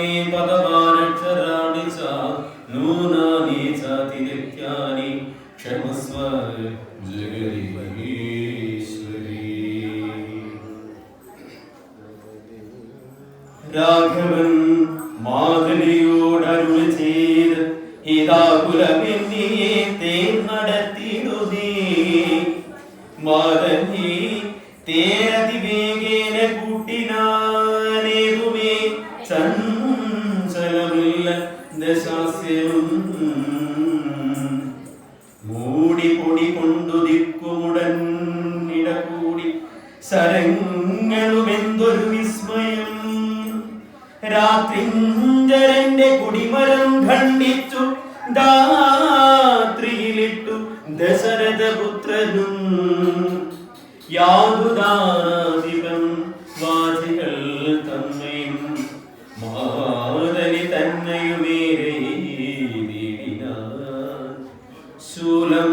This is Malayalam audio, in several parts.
മാത്രാണി പദപാരക്ഷരാണി ച. നൂനാനി ചാതിരിത്യാനി ക്ഷമസ്വ ജഗദീശ്വരീ രാഘവൻ മാധവിയോടരുൾ ചെയ്ത് ഇതാകുലമെന്നിയെ തേൻ നടത്തിടുതേ. മാധവി തേരതിവേഗേന കൂട്ടിനാനേതുമേ രാത്രിഞ്ചരന്റെ കുടിമരം ഖണ്ഡിച്ചു. ദാത്രിയിലിട്ടു ദശരഥപുത്രനും. യാതുദാധികം വാചികൾ തന്നെയും മാതലി തന്നയുമേരേ ശൂലം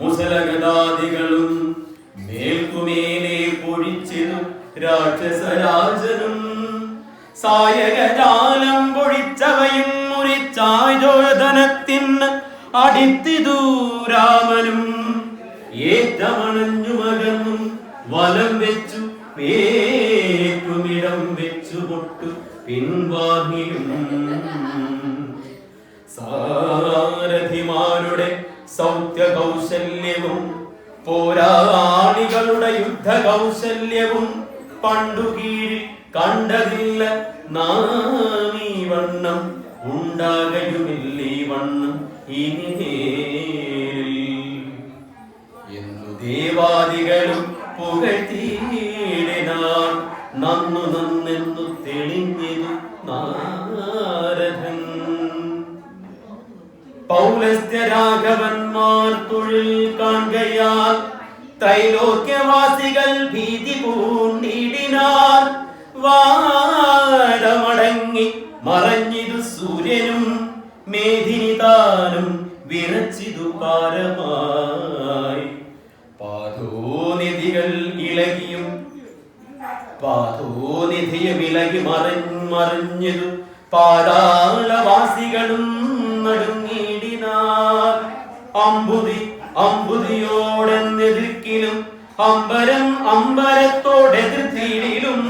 മുസലഗതാദികളും മേൽക്കുമേലെ പൊഴിച്ചിതു രാക്ഷസരാജനും സായകജാലം പൊഴിച്ചവയും മുറിച്ചായോധനത്തിന് അടിത്തിതു രാമനും. ഏറ്റമണഞ്ഞു മകന്നും വലം വെച്ചു പേറ്റുമിടം വെച്ചു പൊട്ടു പിൻവാങ്ങിയും സാരഥിമാരുടെ സൗത്യ കൗശല്യവും പോരാളികളുടെ യുദ്ധ കൗശല്യവും പണ്ടു കീഴിൽ കണ്ടതില്ല നാമീ വണ്ണം ഉണ്ടാകയുമില്ലീ വണ്ണം ഇനി എന്നു ദേവാദികളും പുകഴ്ത്തിയിടാൻ നന്നു നന്നെന്നു തെളിഞ്ഞതു നാരദൻ. പൗലസ്ത്യരാഘവന്മാർ തൊഴിൽ കാണുകയാൽ ത്രൈലോക്യവാസികൾ ഭീതി പൂണ്ടിടിനാർ പാരമായി പാതോനിധികൾ ഇളകിയും പാതോനിധിയെ ഇളകി മറിഞ്ഞു മറിഞ്ഞതു പാതാളവാസികളും നടുങ്ങിടിനാൽ അമ്പുതി അമ്പുതിയോടെന്നെതിർക്കിലും അമ്പരം അമ്പരത്തോടെതിർത്തിയിലും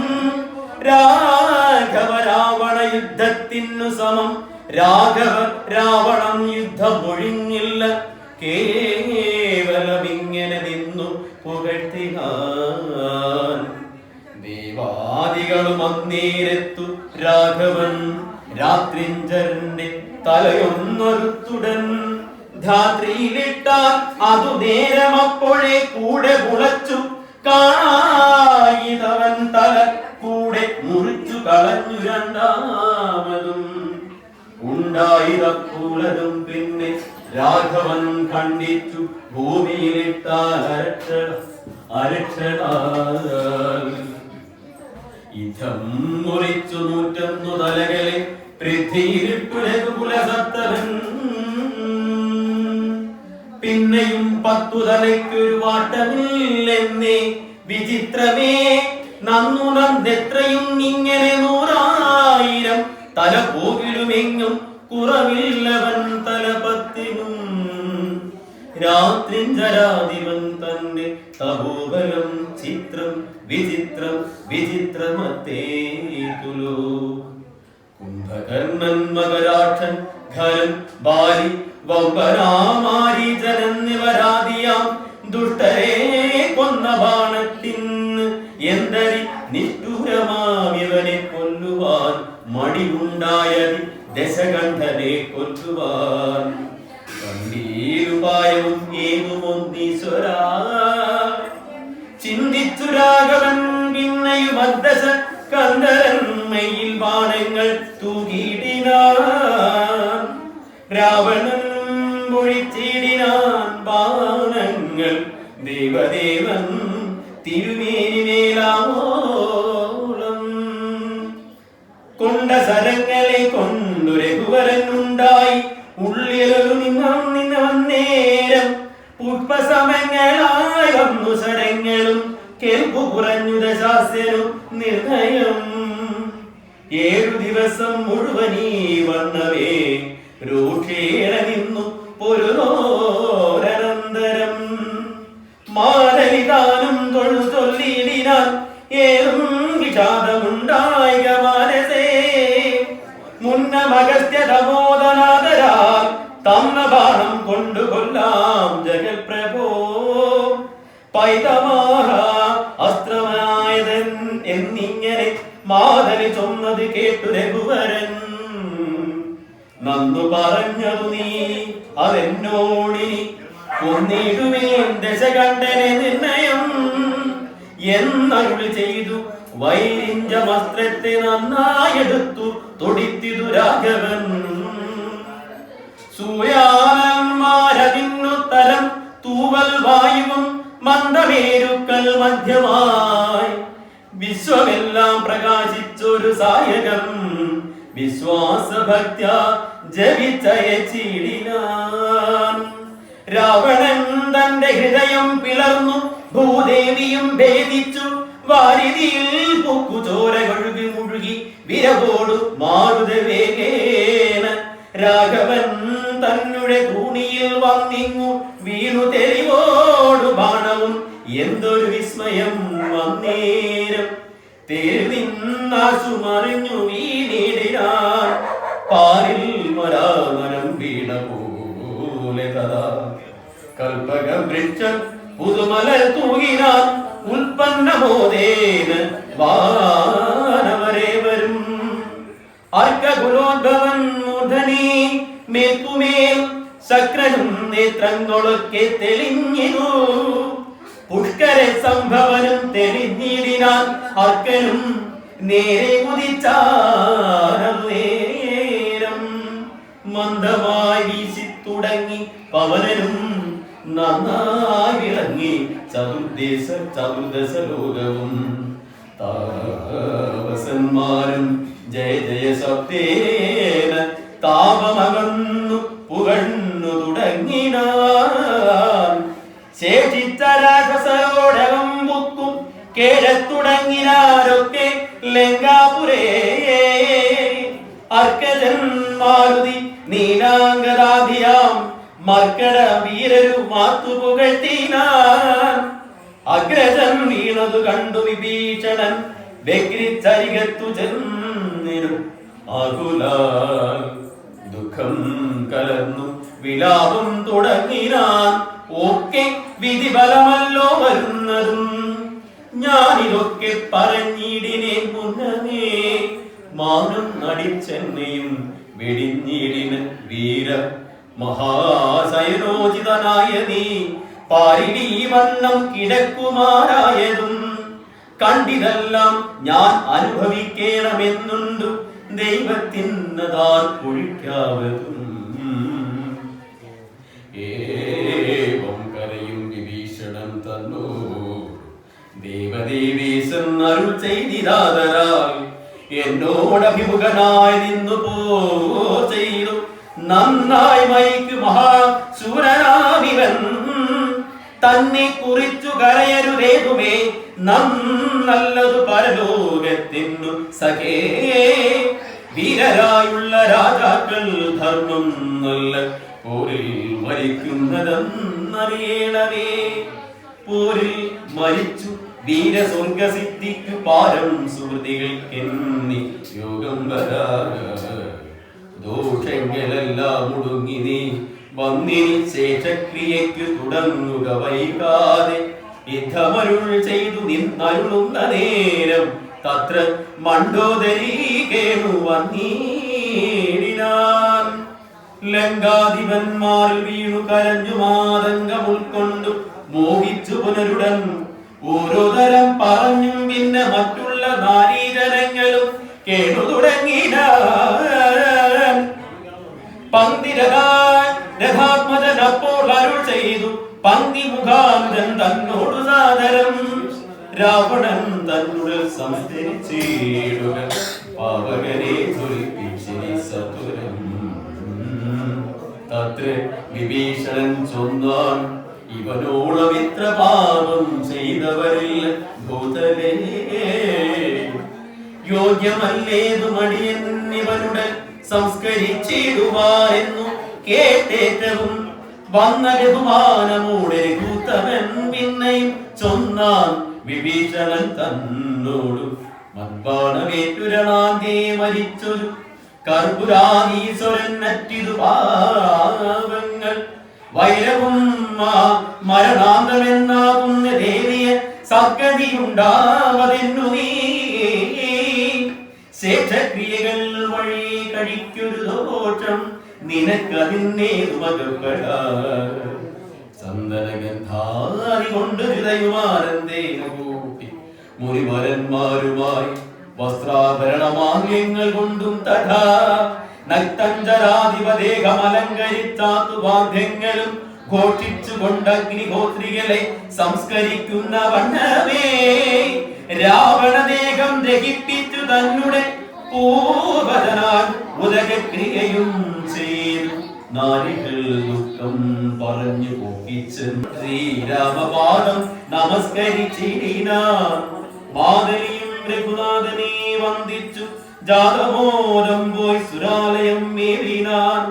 രാഘവ രാവണ യുദ്ധത്തിനു സമം. രാഘവ രാവണം യുദ്ധമൊഴിഞ്ഞില്ല. കേവലമിങ്ങനെ നിന്നു പുകഴ്ത്തിനാൻ. ദേവാദികളും അന്നേരത്തു രാഘവൻ രാത്രിഞ്ചരന്റെ തലയൊന്നൊരുത്തുടൻ. ധാത്രിയിലിട്ടാൽ അതു നേരമപ്പോഴേ കൂടെ പുളച്ചു കാണായിതവൻ തല കൂടെ മുറിച്ചു കളഞ്ഞു രണ്ടാമതും. ഉണ്ടായിതപ്പൂലതും പിന്നെ രാഘവൻ കണ്ടിച്ചു ഭൂമിയിലിട്ടാൽ ഇതം മുറിച്ചു നൂറ്റൊന്നു തലകളിൽ പൃഥ്വിയിലിട്ടുലകുലസത്തവൻ പിന്നെയും പത്തു തലയ്ക്കൊരു വാട്ടമില്ലെന്നേ വിചിത്രമേ നന്നു നന്നെത്രയും ഇങ്ങനെ നൂറായിരം തല പോകിലുമെങ്ങും കുറവില്ലവൻ. രാത്രിഞ്ചരാധിപൻ തപോബലം ചിത്രം വിചിത്രം വിചിത്രമത്തേതുലോ കുംഭകർണൻ മകരാക്ഷൻ ഖരൻ ബാലി എന്നിവരാദിയാം ദുഷ്ടരെ കൊന്ന ബാണത്തിന് എന്തരി നിഷ്ഠൂരമാമിവനെ കൊല്ലുവാൻ മടിയുണ്ടായതി ദശകണ്ഠനെ കൊല്ലുവാൻ. നീരുപായവും ഏതുമൊന്നീശ്വര ചിന്തിച്ചു രാഘവൻ പിന്നെയും അദ്ദശ കന്ദരന്മയിൽ ബാണങ്ങൾ തൂകിയിടിനാൻ. രാവണൻ പൊഴിച്ചിടിനാൻ ബാണങ്ങൾ ദേവദേവൻ തിരു പുഷ്പസമങ്ങളായി വന്നു സരങ്ങളും കേൾപ്പു കുറഞ്ഞു ദശാസ്യനും നിർണയം. ഏഴു ദിവസം മുഴുവനീ വന്നവേ രൂക്ഷേണ മാതലി ചൊന്നത് കേട്ടു രഘുവരൻ. നന്നു പറഞ്ഞതു നീ അതെന്നോടി. കൊന്നിടുവേൻ ദശകണ്ഠനെ നിർണയം. എന്നരുൾ ചെയ്തു വൈരിഞ്ച വസ്ത്രത്തെ നന്നായെടുത്തു തൊടിത്തിതു രാഘവൻ. സൂയാനന്മാരതിന്നുത്തരം തൂവൽ വായുവും മന്ദമേരുക്കൽ മധ്യമായി. വിശ്വമെല്ലാം പ്രകാശിച്ചൊരു സായകം വിശ്വാസഭക്ത രാവണൻ തന്റെ ഹൃദയം പിളർന്നു ഭൂദേവിയും ഭേദിച്ചു. വാരിതിയിൽ പൊക്കുചോര കഴുകി മുഴുകി വിരവോടു മാറുതവേകേന രാഘവൻ തന്നെ തൂണിയിൽ വന്നിങ്ങു വീണു തെളിവോടു ബാണവും. എന്തൊരു വിസ്മയം വൃക്ഷം പുതുമലർ തൂകിനാൻ ഉൽപ്പന്നമോദേന വാനവരെ വരും. അർക്കകുലോദ്ഭവൻ മൂർധനി മേൽക്കുമേൽ ശക്രനും നേത്രങ്ങളൊക്കെ തെളിഞ്ഞിരു. പുഷ്കര സംഭവനും തെളിഞ്ഞിടിനാൻ അർക്കനും നേരെ കുതിച്ചാരം മന്ദമായി വീശി തുടങ്ങി പവനനും നന്നായി വിളങ്ങി ചതുർദേശ ചതുർദശ ലോകവും താപസന്മാരും ജയ ജയ ശബ്ദേന താപമകന്നു പുകഴ്ന്നു തുടങ്ങിനാൻ. ശേഷിച്ച രാക്ഷസോടകം ലങ്കാപുരേ അർക്കജന്മാരുതി നീ മർക്കട വീരരു മാത്തു പുകഴ്ത്തിനാൻ അഗ്രജൻ വീണതു കണ്ടു വിഭീഷണൻ. വ്യഗ്രിച്ചരികത്തു ചെന്നിരും ആകുലാൽ ദുഃഖം കലർന്നു വിലാപം തുടങ്ങിനാൻ. ഒക്കെ വിധിഫലമല്ലോ വരുന്നതും. ഞാനിതൊക്കെ പറഞ്ഞിടിനെ മുന്നമേ. മാനം നടിച്ചെന്നെയും വെടിഞ്ഞിടിന് വീര മഹാസൈനോചിതനായ നീ പാരിണി വണ്ണം കിടക്കുമാരായതും കണ്ടിതെല്ലാം ഞാൻ അനുഭവിക്കണമെന്നുണ്ടു. ദൈവത്തിന്നതാൽ കുഴിക്കാവതും ഏവം കരയും വിഭീഷണൻ തന്നു. ദേവദേവേശൻ അരുൾ ചെയ്തിരാതരാൽ എന്നോടഭിമുഖനായി നിന്നു പോ ചെയ്തു. നന്നായി മൈക്ക് മഹാശൂരനാമിവൻ തന്നെ കുറിച്ചു കരയരുതേതുമേ നന്നല്ലതു പരലോകത്തിന്നു സഖേ. വീരരായുള്ള രാജാക്കൾ ധർമ്മം നല്ല പോരിൽ മരിക്കുന്നതെന്നറിയണമേ. പോരിൽ മരിച്ചു വീരസ്വർഗസിദ്ധിക്ക് പാരം സുഹൃതികൾക്കെന്നി യോഗം വരാ. വന്നിനി ശേഷക്രിയയ്ക്ക് തുടങ്ങുക വൈകാതെ. യുദ്ധമരുൾ ചെയ്തു നിന്നരുളുന്ന നേരം തത്ര മണ്ടോദരി കേണു വന്നീടിനാൻ. ലങ്കാധിപന്മാരിൽ വീണു കരഞ്ഞു മാതങ്കം ഉൾക്കൊണ്ടു മോഹിച്ചു പുനരുടൻ. ഓരോ തരം പറഞ്ഞും പിന്നെ മറ്റുള്ള നാരീജനങ്ങളും കേണു തുടങ്ങിനാൻ. പങ്ക്തി മുഖാന്തൻ തന്നോട് രാവണൻ തന്നുടൽ സംസ്കരിച്ചിടുക പാവകരെ തൊൽപ്പിച്ചിരി സതുരം തത്ര വിഭീഷണൻ ചൊന്നാൻ ഇവനോളം ഇത്ര പാപം ചെയ്തവരിൽ ഭൂതലേ യോഗ്യമല്ലേതു മടിയൻ ഇവനുടെ സംസ്കരിച്ചിടുവാരെന്നു കേട്ടേറ്റവും വന്ന ബഹുമാനമൂടെ കൂത്തവൻ പിന്നെയും ചൊന്നാൻ വിഭീഷണൻ തന്നോടു. മദ്ബാണമേറ്റുരണാന്തേ മരിച്ചൊരു കർപ്പുരാതീശ്വരൻ നറ്റിതു പാവങ്ങൾ. വൈരവും മരണാന്തമെന്നാകുന്ന ദേവിയെ സദ്ഗതിയുണ്ടാവതെന്നു നീ. ശേഷക്രിയകൾ വഴി കഴിക്കൊരു ദോഷം നിനക്കതിന്നേതു മകപ്പെടാ ചന്ദനഗന്ധാരി കൊണ്ട് തഥാ ഘോഷിച്ചുകൊണ്ട് അഗ്നിഹോത്രികളെ സംസ്കരിക്കുന്ന വണ്ണമേ. രാവണദേഹം ദഹിപ്പിച്ചു തന്നെ പൂർവജനാൽ ഉദകക്രിയയും ചെയ്തു നാരികൾ ദുഃഖം പറഞ്ഞു പൊക്കിച്ച് ശ്രീരാമപാദം നമസ്കരിച്ചിടിന മാതലിയും രഘുനാഥനെ വന്ദിച്ചു ജാതമോരം പോയി സുരാലയം മേവിനാൻ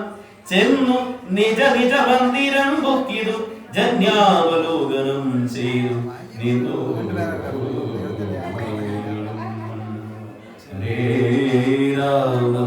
ചെന്നു നിജ നിജ മന്ദിരം പൊക്കിതു ജന്യാവലോകനം ചെയ്തു. നിന്നു मेरा